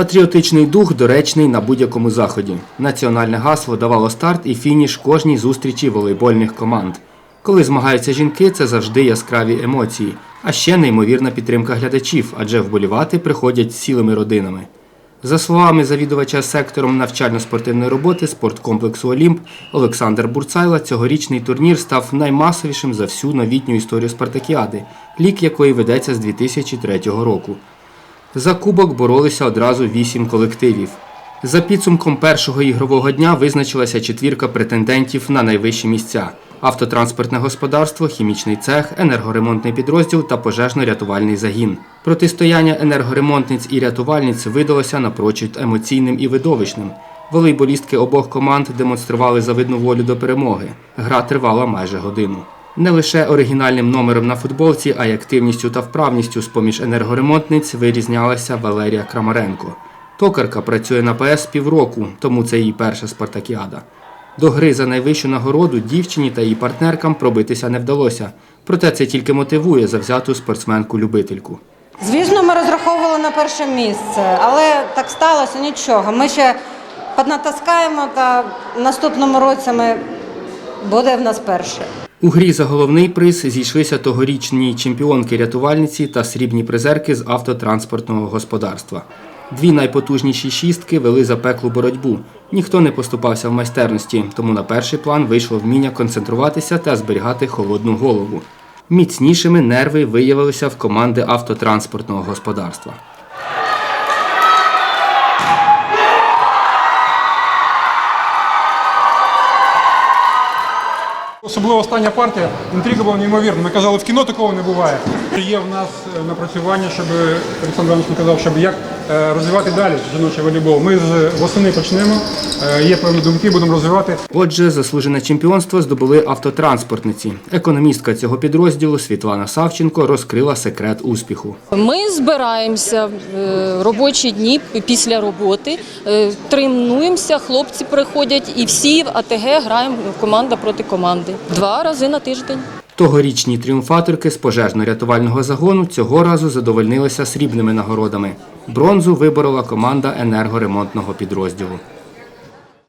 Патріотичний дух доречний на будь-якому заході. Національне гасло давало старт і фініш кожній зустрічі волейбольних команд. Коли змагаються жінки, це завжди яскраві емоції, а ще неймовірна підтримка глядачів, адже вболівати приходять цілими родинами. За словами завідувача сектором навчально-спортивної роботи спорткомплексу Олімп Олександр Бурцайла, цьогорічний турнір став наймасовішим за всю новітню історію спартакіади, лік якої ведеться з 2003 року. За кубок боролися одразу вісім колективів. За підсумком першого ігрового дня визначилася четвірка претендентів на найвищі місця: автотранспортне господарство, хімічний цех, енергоремонтний підрозділ та пожежно-рятувальний загін. Протистояння енергоремонтниць і рятувальниць видалося напрочуд емоційним і видовищним. Волейболістки обох команд демонстрували завидну волю до перемоги. Гра тривала майже годину. Не лише оригінальним номером на футболці, а й активністю та вправністю з-поміж енергоремонтниць вирізнялася Валерія Крамаренко. Токарка працює на ПС півроку, тому це її перша спартакіада. До гри за найвищу нагороду дівчині та її партнеркам пробитися не вдалося. Проте це тільки мотивує завзяту спортсменку-любительку. Звісно, ми розраховували на перше місце, але так сталося нічого. Ми ще поднатаскаємо та наступному році ми буде в нас перше. У грі за головний приз зійшлися тогорічні чемпіонки-рятувальниці та срібні призерки з автотранспортного господарства. Дві найпотужніші шістки вели запеклу боротьбу. Ніхто не поступався в майстерності, тому на перший план вийшло вміння концентруватися та зберігати холодну голову. Міцнішими нерви виявилися в команди автотранспортного господарства. Особливо остання партія, інтрига була неймовірна. Ми казали, в кіно такого не буває. Є в нас е, напрацювання, щоб Олександр Іванович казав, щоб як е, розвивати далі жіночий волейбол. Ми з восени почнемо. Е, Є певні думки, будемо розвивати. Отже, заслужене чемпіонство здобули автотранспортниці. Економістка цього підрозділу Світлана Савченко розкрила секрет успіху. Ми збираємося в е, робочі дні після роботи, е, тренуємося, хлопці приходять і всі в АТГ граємо команда проти команди. Два рази на тиждень. Тогорічні тріумфаторки з пожежно-рятувального загону цього разу задовольнилися срібними нагородами. Бронзу виборола команда енергоремонтного підрозділу.